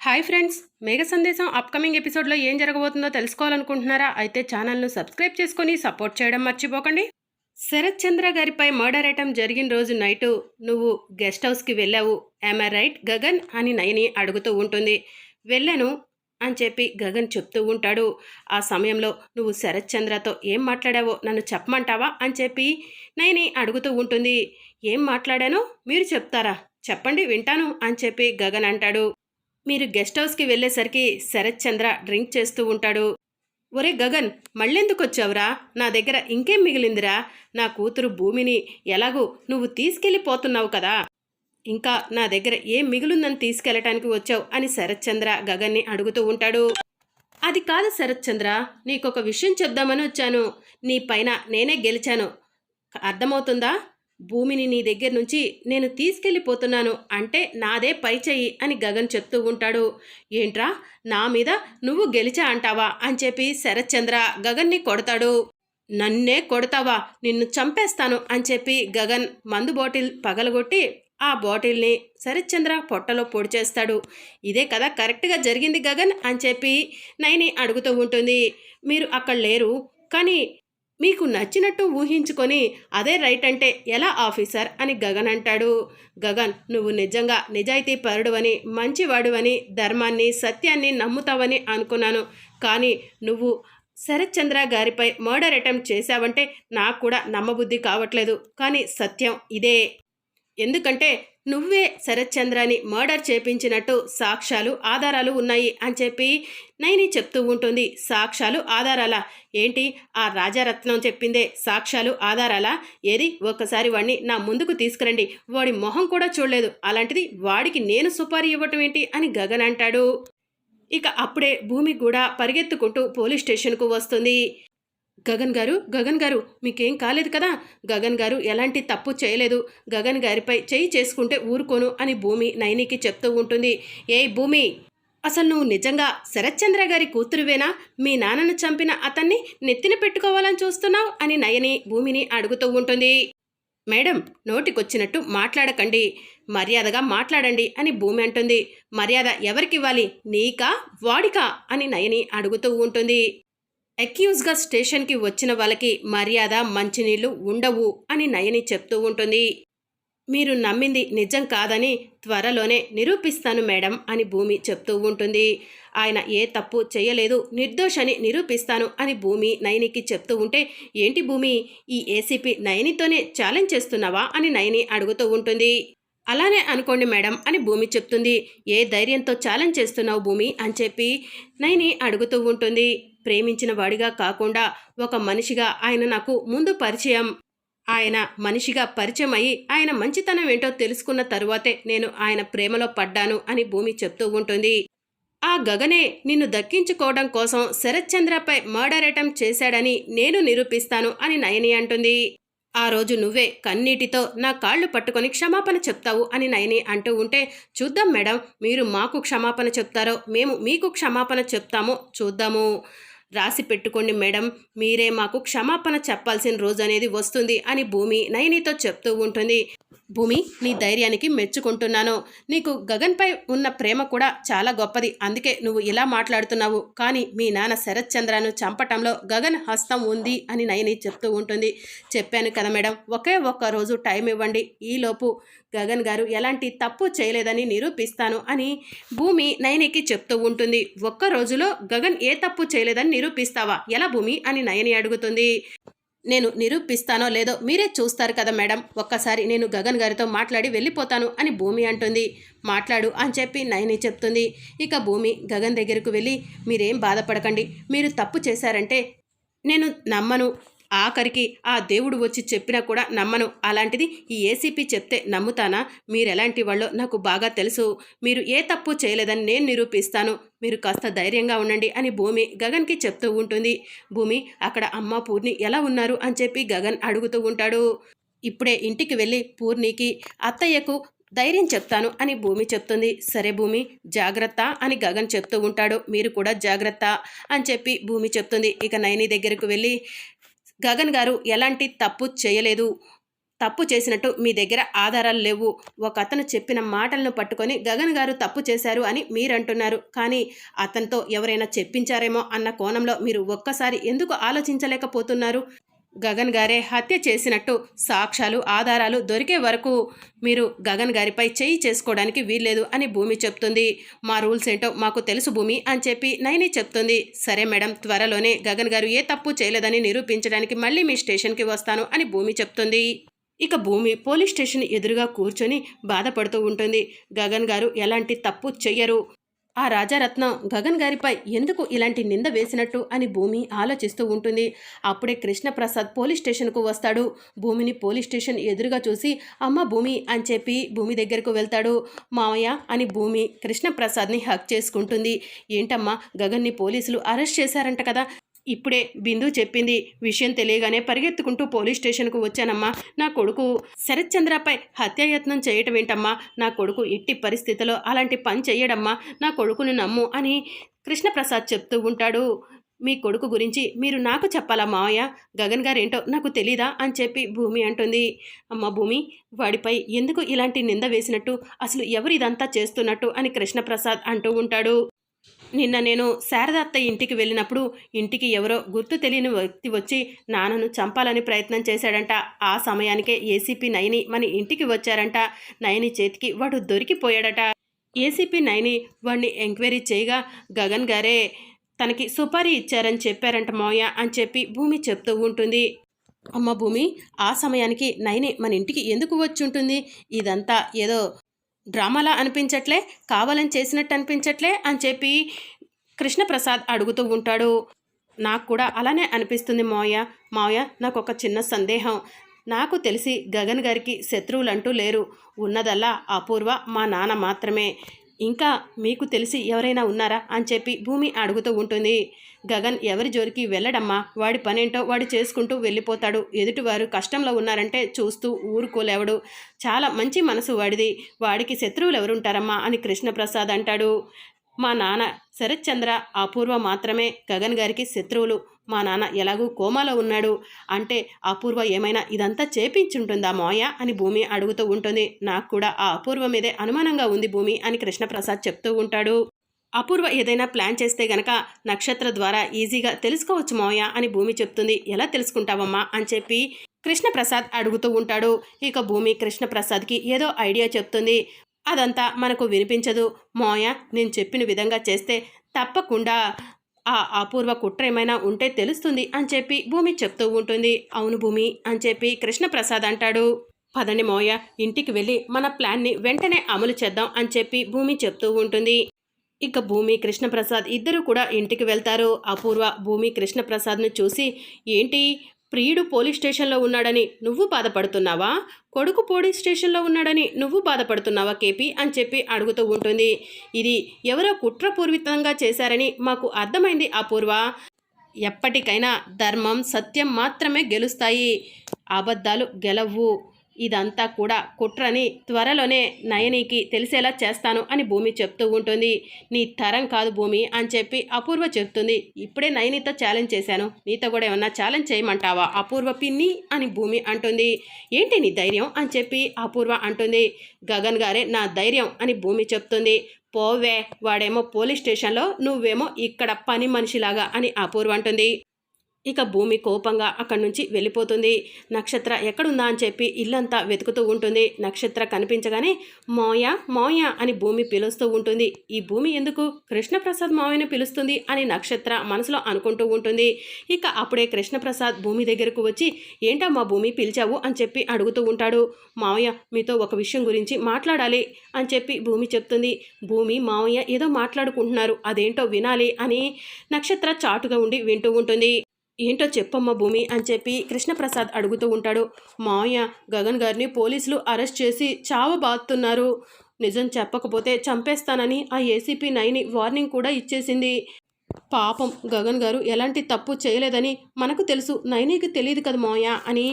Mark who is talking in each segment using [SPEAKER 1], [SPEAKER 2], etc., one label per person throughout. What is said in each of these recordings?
[SPEAKER 1] Hi friends మేఘ సందేశం upcoming ఎపిసోడ్లో ఏం జరగబోతుందో తెలుసుకోవాలనుకుంటున్నారా? అయితే ఛానల్ను సబ్స్క్రైబ్ చేసుకొని సపోర్ట్ చేయడం మర్చిపోకండి. శరత్ చంద్ర గారిపై మర్డర్ ఐటమ్ జరిగిన రోజు నైటు నువ్వు గెస్ట్ హౌస్కి వెళ్ళావు. I right Gagan? అని నయని అడుగుతూ ఉంటుంది. వెళ్ళాను అని చెప్పి గగన్ చెప్తూ ఉంటాడు. ఆ సమయంలో నువ్వు శరత్ చంద్రతో ఏం మాట్లాడావో నన్ను చెప్పమంటావా? అని చెప్పి నయని అడుగుతూ ఉంటుంది. ఏం మాట్లాడానో మీరు చెప్తారా? చెప్పండి వింటాను అని చెప్పి గగన్ అంటాడు. మీరు గెస్ట్ హౌస్కి వెళ్ళేసరికి శరత్ చంద్ర డ్రింక్ చేస్తూ ఉంటాడు. ఒరే గగన్ మళ్ళెందుకు వచ్చావురా నా దగ్గర ఇంకేం మిగిలిందిరా? నా కూతురు భూమిని ఎలాగూ నువ్వు తీసుకెళ్ళిపోతున్నావు కదా. ఇంకా నా దగ్గర ఏం మిగులుందని తీసుకెళ్ళటానికి వచ్చావు అని శరత్చంద్ర గగన్ని అడుగుతూ ఉంటాడు. అది కాదు శరత్చంద్ర నీకొక విషయం చెప్దామని వచ్చాను. నీ పైన నేనే గెలిచాను. అర్థమవుతుందా? భూమిని నీ దగ్గర నుంచి నేను తీసుకెళ్ళిపోతున్నాను అంటే నాదే పై చెయ్యి అని గగన్ చెప్తూ ఉంటాడు. ఏంట్రా? నా మీద నువ్వు గెలిచా అంటావా? అని చెప్పి శరత్చంద్ర గగన్ని కొడతాడు. నన్నే కొడతావా? నిన్ను చంపేస్తాను అని చెప్పి గగన్ మందు బాటిల్ పగలగొట్టి ఆ బాటిల్ని శరత్చంద్ర పొట్టలో పొడి చేస్తాడు. ఇదే కదా కరెక్ట్గా జరిగింది గగన్ అని చెప్పి నైని అడుగుతూ ఉంటుంది. మీరు అక్కడ లేరు కానీ మీకు నచ్చినట్టు ఊహించుకొని అదే రైట్ అంటే ఎలా ఆఫీసర్ అని గగన్ అంటాడు. గగన్ నువ్వు నిజంగా నిజాయితీ పరుడువని మంచివాడువని ధర్మాన్ని సత్యాన్ని నమ్ముతావని అనుకున్నాను. కానీ నువ్వు శరత్చంద్ర గారిపై మర్డర్ అటెంప్ట్ చేశావంటే నాకు కూడా నమ్మబుద్ధి కావట్లేదు. కానీ సత్యం ఇదే. ఎందుకంటే నువ్వే శరత్చంద్రని మర్డర్ చేపించినట్టు సాక్ష్యాలు ఆధారాలు ఉన్నాయి అని చెప్పి నైని చెప్తూ ఉంటుంది. సాక్ష్యాలు ఆధారాల? ఏంటి? ఆ రాజారత్నం చెప్పిందే సాక్ష్యాలు ఆధారాలా? ఏది? ఒక్కసారి వాడిని నా ముందుకు తీసుకురండి. వాడి మొహం కూడా చూడలేదు. అలాంటిది వాడికి నేను సుపారీ ఇవ్వటం ఏంటి అని గగన్ అంటాడు. ఇక అప్పుడే భూమి కూడా పరిగెత్తుకుంటూ పోలీస్ స్టేషన్కు వస్తుంది. గగన్ గారు గగన్ గారు మీకేం కాలేదు కదా? గగన్ గారు ఎలాంటి తప్పు చేయలేదు. గగన్ గారిపై చేయి చేసుకుంటే ఊరుకోను అని భూమి నైనికి చెప్తూ ఉంటుంది. ఏ భూమి అసలు నువ్వు నిజంగా శరత్చంద్ర గారి కూతురువేనా? మీ నాన్నను చంపిన అతన్ని నెత్తిన పెట్టుకోవాలని చూస్తున్నావు అని నయని భూమిని అడుగుతూ ఉంటుంది. మేడం నోటికొచ్చినట్టు మాట్లాడకండి. మర్యాదగా మాట్లాడండి అని భూమి అంటుంది. మర్యాద ఎవరికివ్వాలి నీకా? వాడికా? అని నయని అడుగుతూ ఉంటుంది. అక్యూజ్గా స్టేషన్కి వచ్చిన వాళ్ళకి మర్యాద మంచినీళ్ళు ఉండవు అని నయని చెప్తూ ఉంటుంది. మీరు నమ్మింది నిజం కాదని త్వరలోనే నిరూపిస్తాను మేడం అని భూమి చెప్తూ ఉంటుంది. ఆయన ఏ తప్పు చేయలేదు నిర్దోషని నిరూపిస్తాను అని భూమి నయనికి చెప్తూ ఉంటే ఏంటి భూమి ఈ ఏసీపీ నయనితోనే ఛాలెంజ్ చేస్తున్నావా? అని నయని అడుగుతూ ఉంటుంది. అలానే అనుకోండి మేడం అని భూమి చెప్తుంది. ఏ ధైర్యంతో ఛాలెంజ్ చేస్తున్నావు భూమి? అని చెప్పి నయని అడుగుతూ ఉంటుంది. ప్రేమించిన వాడిగా కాకుండా ఒక మనిషిగా ఆయన నాకు ముందు పరిచయం. ఆయన మనిషిగా పరిచయం అయ్యి ఆయన మంచితనం ఏంటో తెలుసుకున్న తరువాతే నేను ఆయన ప్రేమలో పడ్డాను అని భూమి చెప్తూ ఉంటుంది. ఆ గగనే నిన్ను దక్కించుకోవడం కోసం శరత్చంద్రపై మర్డర్ అటెంప్ట్ చేశాడని నేను నిరూపిస్తాను అని నయని అంటుంది. ఆ రోజు నువ్వే కన్నీటితో నా కాళ్ళు పట్టుకొని క్షమాపణ చెప్తావు అని నయని అంటూ ఉంటే చూద్దాం మేడం మీరు మాకు క్షమాపణ చెప్తారో మేము మీకు క్షమాపణ చెప్తామో చూద్దాము. రాసి పెట్టుకోండి మేడం. మీరే మాకు క్షమాపణ చెప్పాల్సిన రోజు అనేది వస్తుంది అని భూమి నయనితో చెప్తూ ఉంటుంది. భూమి నీ ధైర్యానికి మెచ్చుకుంటున్నాను. నీకు గగన్పై ఉన్న ప్రేమ కూడా చాలా గొప్పది. అందుకే నువ్వు ఇలా మాట్లాడుతున్నావు. కానీ మీ నాన్న శరత్ చంద్రను చంపటంలో గగన్ హస్తం ఉంది అని నయని చెప్తూ ఉంటుంది. చెప్పాను కదా మేడం ఒకే ఒక్క రోజు టైం ఇవ్వండి. ఈలోపు గగన్ గారు ఎలాంటి తప్పు చేయలేదని నిరూపిస్తాను అని భూమి నయనికి చెప్తూ ఉంటుంది. ఒక్క రోజులో గగన్ ఏ తప్పు చేయలేదని నిరూపిస్తావా? ఎలా భూమి? అని నయని అడుగుతుంది. నేను నిరూపిస్తానో లేదో మీరే చూస్తారు కదా మేడం. ఒక్కసారి నేను గగన్ గారితో మాట్లాడి వెళ్ళిపోతాను అని భూమి అంటుంది. మాట్లాడు అని చెప్పి నయని చెప్తుంది. ఇక భూమి గగన్ దగ్గరకు వెళ్ళి మీరేం బాధపడకండి. మీరు తప్పు చేశారంటే నేను నమ్మను. ఆఖరికి ఆ దేవుడు వచ్చి చెప్పినా కూడా నమ్మను. అలాంటిది ఈ ఏసీపీ చెప్తే నమ్ముతానా? మీరు ఎలాంటి వాళ్ళో నాకు బాగా తెలుసు. మీరు ఏ తప్పు చేయలేదని నేను నిరూపిస్తాను. మీరు కాస్త ధైర్యంగా ఉండండి అని భూమి గగన్కి చెప్తూ ఉంటుంది. భూమి అక్కడ అమ్మ పూర్ణి ఎలా ఉన్నారు అని చెప్పి గగన్ అడుగుతూ ఉంటాడు. ఇప్పుడే ఇంటికి వెళ్ళి పూర్ణికి అత్తయ్యకు ధైర్యం చెప్తాను అని భూమి చెప్తుంది. సరే భూమి జాగ్రత్త అని గగన్ చెప్తూ ఉంటాడు. మీరు కూడా జాగ్రత్త అని చెప్పి భూమి చెప్తుంది. ఇక నైని దగ్గరకు వెళ్ళి గగన్ గారు ఎలాంటి తప్పు చేయలేదు. తప్పు చేసినట్టు మీ దగ్గర ఆధారాలు లేవు. ఒక అతను చెప్పిన మాటలను పట్టుకొని గగన్ గారు తప్పు చేశారు అని మీరంటున్నారు. కానీ అతనితో ఎవరైనా చెప్పించారేమో అన్న కోణంలో మీరు ఒక్కసారి ఎందుకు ఆలోచించలేకపోతున్నారు? గగన్ గారే హత్య చేసినట్టు సాక్ష్యాలు ఆధారాలు దొరికే వరకు మీరు గగన్ గారిపై చేయి చేసుకోవడానికి వీల్లేదు అని భూమి చెప్తుంది. మా రూల్స్ ఏంటో మాకు తెలుసు భూమి అని చెప్పి నైని చెప్తుంది. సరే మేడం త్వరలోనే గగన్ గారు ఏ తప్పు చేయలేదని నిరూపించడానికి మళ్ళీ మీ స్టేషన్కి వస్తాను అని భూమి చెప్తుంది. ఇక భూమి పోలీస్ స్టేషన్ ఎదురుగా కూర్చొని బాధపడుతూ ఉంటుంది. గగన్ గారు ఎలాంటి తప్పు చెయ్యరు. ఆ రాజారత్నం గగన్ గారిపై ఎందుకు ఇలాంటి నింద వేసినట్టు అని భూమి ఆలోచిస్తూ ఉంటుంది. అప్పుడే కృష్ణప్రసాద్ పోలీస్ స్టేషన్కు వస్తాడు. భూమిని పోలీస్ స్టేషన్ ఎదురుగా చూసి అమ్మ భూమి అని చెప్పి భూమి దగ్గరకు వెళ్తాడు. మావయ్య అని భూమి కృష్ణప్రసాద్ని హక్ చేసుకుంటుంది. ఏంటమ్మా గగన్ని పోలీసులు అరెస్ట్ చేశారంట కదా ఇప్పుడే బిందు చెప్పింది విషయం తెలియగానే పరిగెత్తుకుంటూ పోలీస్ స్టేషన్కు వచ్చానమ్మా. నా కొడుకు శరత్చంద్రపై హత్యాయత్నం చేయటం ఏంటమ్మా? నా కొడుకు ఎట్టి పరిస్థితిలో అలాంటి పని చేయడమ్మా నా కొడుకును నమ్ము అని కృష్ణప్రసాద్ చెప్తూ ఉంటాడు. మీ కొడుకు గురించి మీరు నాకు చెప్పాలా మావయ్య? గగన్ గారేంటో నాకు తెలీదా? అని చెప్పి భూమి అంటుంది. అమ్మ భూమి వాడిపై ఎందుకు ఇలాంటి నింద వేసినట్టు? అసలు ఎవరు ఇదంతా చేస్తున్నట్టు? అని కృష్ణప్రసాద్ అంటూ ఉంటాడు. నిన్న నేను శారదత్త ఇంటికి వెళ్ళినప్పుడు ఇంటికి ఎవరో గుర్తు తెలియని వ్యక్తి వచ్చి నాన్నను చంపాలని ప్రయత్నం చేశాడంట. ఆ సమయానికే ఏసీపీ నయని మన ఇంటికి వచ్చారంట. నయని చేతికి వాడు దొరికిపోయాడట. ఏసీపీ నయని వాడిని ఎంక్వైరీ చేయగా గగన్ గారే తనకి సుపారీ ఇచ్చారని చెప్పారంట మోయ అని చెప్పి భూమి చెప్తూ ఉంటుంది. అమ్మ భూమి ఆ సమయానికి నయని మన ఇంటికి ఎందుకు వచ్చి ఉంటుంది? ఇదంతా ఏదో డ్రామాలా అనిపించట్లే కావాలని చేసినట్టు అనిపించట్లే అని చెప్పి కృష్ణప్రసాద్ అడుగుతూ ఉంటాడు. నాకు కూడా అలానే అనిపిస్తుంది మావయ్య. మావయ్య నాకు ఒక చిన్న సందేహం. నాకు తెలిసి గగన్ గారికి శత్రువులంటూ లేరు. ఉన్నదల్లా అపూర్వ మా నాన్న మాత్రమే. ఇంకా మీకు తెలిసి ఎవరైనా ఉన్నారా అని చెప్పి భూమి అడుగుతూ ఉంటుంది. గగన్ ఎవరి జోరికి వెళ్ళడమ్మా? వాడి పనేంటో వాడు చేసుకుంటూ వెళ్ళిపోతాడు. ఎదుటివారు కష్టంలో ఉన్నారంటే చూస్తూ ఊరుకోలేవడు. చాలా మంచి మనసు వాడిది. వాడికి శత్రువులు ఎవరుంటారమ్మా అని కృష్ణప్రసాద్ అంటాడు. మా నాన్న శరత్చంద్ర అపూర్వ మాత్రమే. గగన్ గారికి శత్రువులు. మా నాన్న ఎలాగూ కోమాలో ఉన్నాడు. అంటే అపూర్వ ఏమైనా ఇదంతా చేపించుంటుందా మోయ? అని భూమి అడుగుతూ ఉంటుంది. నాకు కూడా ఆ అపూర్వ మీదే అనుమానంగా ఉంది భూమి అని కృష్ణప్రసాద్ చెప్తూ ఉంటాడు. అపూర్వ ఏదైనా ప్లాన్ చేస్తే గనక నక్షత్ర ద్వారా ఈజీగా తెలుసుకోవచ్చు మోయ అని భూమి చెప్తుంది. ఎలా తెలుసుకుంటావమ్మా? అని చెప్పి కృష్ణప్రసాద్ అడుగుతూ ఉంటాడు. ఇక భూమి కృష్ణప్రసాద్కి ఏదో ఐడియా చెప్తుంది. అదంతా మనకు వినిపించదు. మోయ నేను చెప్పిన విధంగా చేస్తే తప్పకుండా ఆ అపూర్వ కుట్ర ఏమైనా ఉంటే తెలుస్తుంది అని చెప్పి భూమి చెప్తూ ఉంటుంది. అవును భూమి అని చెప్పి కృష్ణప్రసాద్ అంటాడు. పదండి మోయ ఇంటికి వెళ్ళి మన ప్లాన్ని వెంటనే అమలు చేద్దాం అని చెప్పి భూమి చెప్తూ ఉంటుంది. ఇక భూమి కృష్ణప్రసాద్ ఇద్దరు కూడా ఇంటికి వెళ్తారు. అపూర్వ భూమి కృష్ణప్రసాద్ను చూసి ఏంటి? ప్రియుడు పోలీస్ స్టేషన్లో ఉన్నాడని నువ్వు బాధపడుతున్నావా? కొడుకు పోలీస్ స్టేషన్లో ఉన్నాడని నువ్వు బాధపడుతున్నావా కేపీ? అని చెప్పి అడుగుతూ ఉంటుంది. ఇది ఎవరో కుట్రపూర్వితంగా చేశారని మాకు అర్థమైంది అపూర్వ. ఎప్పటికైనా ధర్మం సత్యం మాత్రమే గెలుస్తాయి. అబద్ధాలు గెలవు. ఇదంతా కూడా కుట్రని త్వరలోనే నయనికి తెలిసేలా చేస్తాను అని భూమి చెప్తూ ఉంటుంది. నీ తరం కాదు భూమి అని చెప్పి అపూర్వ చెప్తుంది. ఇప్పుడే నయనితో ఛాలెంజ్ చేశాను. నీతో కూడా ఏమన్నా ఛాలెంజ్ చేయమంటావా? అపూర్వ పిన్ని అని భూమి అంటుంది. ఏంటి నీ ధైర్యం అని చెప్పి అపూర్వ అంటుంది. గగన్ గారే నా ధైర్యం అని భూమి చెప్తుంది. పోవే వాడేమో పోలీస్ స్టేషన్లో నువ్వేమో ఇక్కడ పని మనిషిలాగా అని అపూర్వ అంటుంది. ఇక భూమి కోపంగా అక్కడి నుంచి వెళ్ళిపోతుంది. నక్షత్ర ఎక్కడుందా అని చెప్పి ఇల్లంతా వెతుకుతూ ఉంటుంది. నక్షత్ర కనిపించగానే మోయ మోయ అని భూమి పిలుస్తూ ఉంటుంది. ఈ భూమి ఎందుకు కృష్ణప్రసాద్ మావయ్యను పిలుస్తుంది అని నక్షత్ర మనసులో అనుకుంటూ ఉంటుంది. ఇక అప్పుడే కృష్ణప్రసాద్ భూమి దగ్గరకు వచ్చి ఏంటా మా భూమి పిలిచావు? అని చెప్పి అడుగుతూ ఉంటాడు. మావయ్య మీతో ఒక విషయం గురించి మాట్లాడాలి అని చెప్పి భూమి చెప్తుంది. భూమి మావయ్య ఏదో మాట్లాడుకుంటున్నారు. అదేంటో వినాలి అని నక్షత్ర చాటుగా ఉండి వింటూ ఉంటుంది. ఏంటో చెప్పమ్మ భూమి అని చెప్పి కృష్ణప్రసాద్ అడుగుతూ ఉంటాడు. మావయ్య గగన్ గారిని పోలీసులు అరెస్ట్ చేసి చావ బాతున్నారు. నిజం చెప్పకపోతే చంపేస్తానని ఆ ఏసీపీ నైని వార్నింగ్ కూడా ఇచ్చేసింది. పాపం గగన్ గారు ఎలాంటి తప్పు చేయలేదని మనకు తెలుసు నైనీకి తెలియదు కదా మోయ అని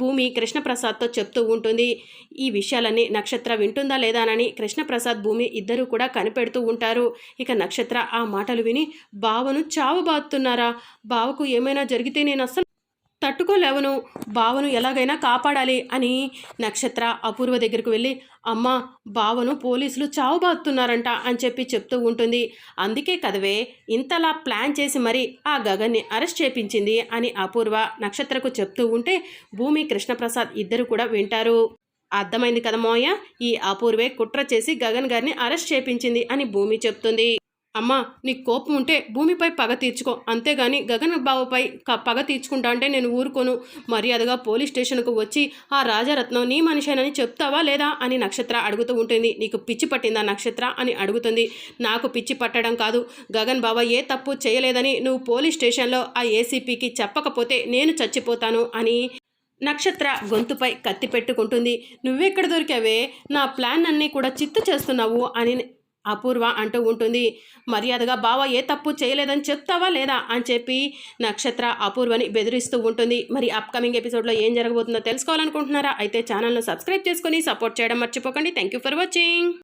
[SPEAKER 1] భూమి కృష్ణప్రసాద్తో చెప్తూ ఉంటుంది. ఈ విషయాలన్నీ నక్షత్ర వింటుందా లేదానని కృష్ణప్రసాద్ భూమి ఇద్దరూ కూడా కనిపెడుతూ ఉంటారు. ఇక నక్షత్ర ఆ మాటలు విని బావను చావబాతున్నారా బావకు ఏమైనా జరిగితే నేను అస్సలు తట్టుకోలేవను. బావను ఎలాగైనా కాపాడాలి అని నక్షత్ర అపూర్వ దగ్గరికి వెళ్ళి అమ్మ బావను పోలీసులు చావుబాతున్నారంట అని చెప్పి చెప్తూ ఉంటుంది. అందుకే కదవే ఇంతలా ప్లాన్ చేసి మరి ఆ గగన్ని అరెస్ట్ చేపించింది అని అపూర్వ నక్షత్రకు చెప్తూ ఉంటే భూమి కృష్ణప్రసాద్ ఇద్దరు కూడా వింటారు. అర్థమైంది కదా మోయ? ఈ అపూర్వే కుట్ర చేసి గగన్ గారిని అరెస్ట్ చేపించింది అని భూమి చెప్తుంది. అమ్మా నీకు కోపం ఉంటే భూమిపై పగ తీర్చుకో. అంతేగాని గగన్ బాబుపై క- పగ తీర్చుకుంటా అంటే నేను ఊరుకోను. మర్యాదగా పోలీస్ స్టేషన్కు వచ్చి ఆ రాజారత్నం నీ మనిషేనని చెప్తావా లేదా అని నక్షత్ర అడుగుతూ ఉంటుంది. నీకు పిచ్చి పట్టిందా నక్షత్ర అని అడుగుతుంది. నాకు పిచ్చి పట్టడం కాదు. గగన్ బాబా ఏ తప్పు చేయలేదని నువ్వు పోలీస్ స్టేషన్లో ఆ ఏసీపీకి చెప్పకపోతే నేను చచ్చిపోతాను అని నక్షత్ర గొంతుపై కత్తి పెట్టుకుంటుంది. నువ్వెక్కడ దొరికావే? నా ప్లాన్ అన్నీ కూడా చిత్తు చేస్తున్నావు అని అపూర్వ అంటూ ఉంటుంది. మర్యాదగా బావ ఏ తప్పు చేయలేదని చెప్తావా లేదా? అని చెప్పి నక్షత్ర అపూర్వని బెదిరిస్తూ ఉంటుంది. మరి అప్కమింగ్ ఎపిసోడ్లో ఏం జరగబోతుందో తెలుసుకోవాలనుకుంటున్నారా? అయితే ఛానల్ను సబ్స్క్రైబ్ చేసుకొని సపోర్ట్ చేయడం మర్చిపోకండి. Thank you for watching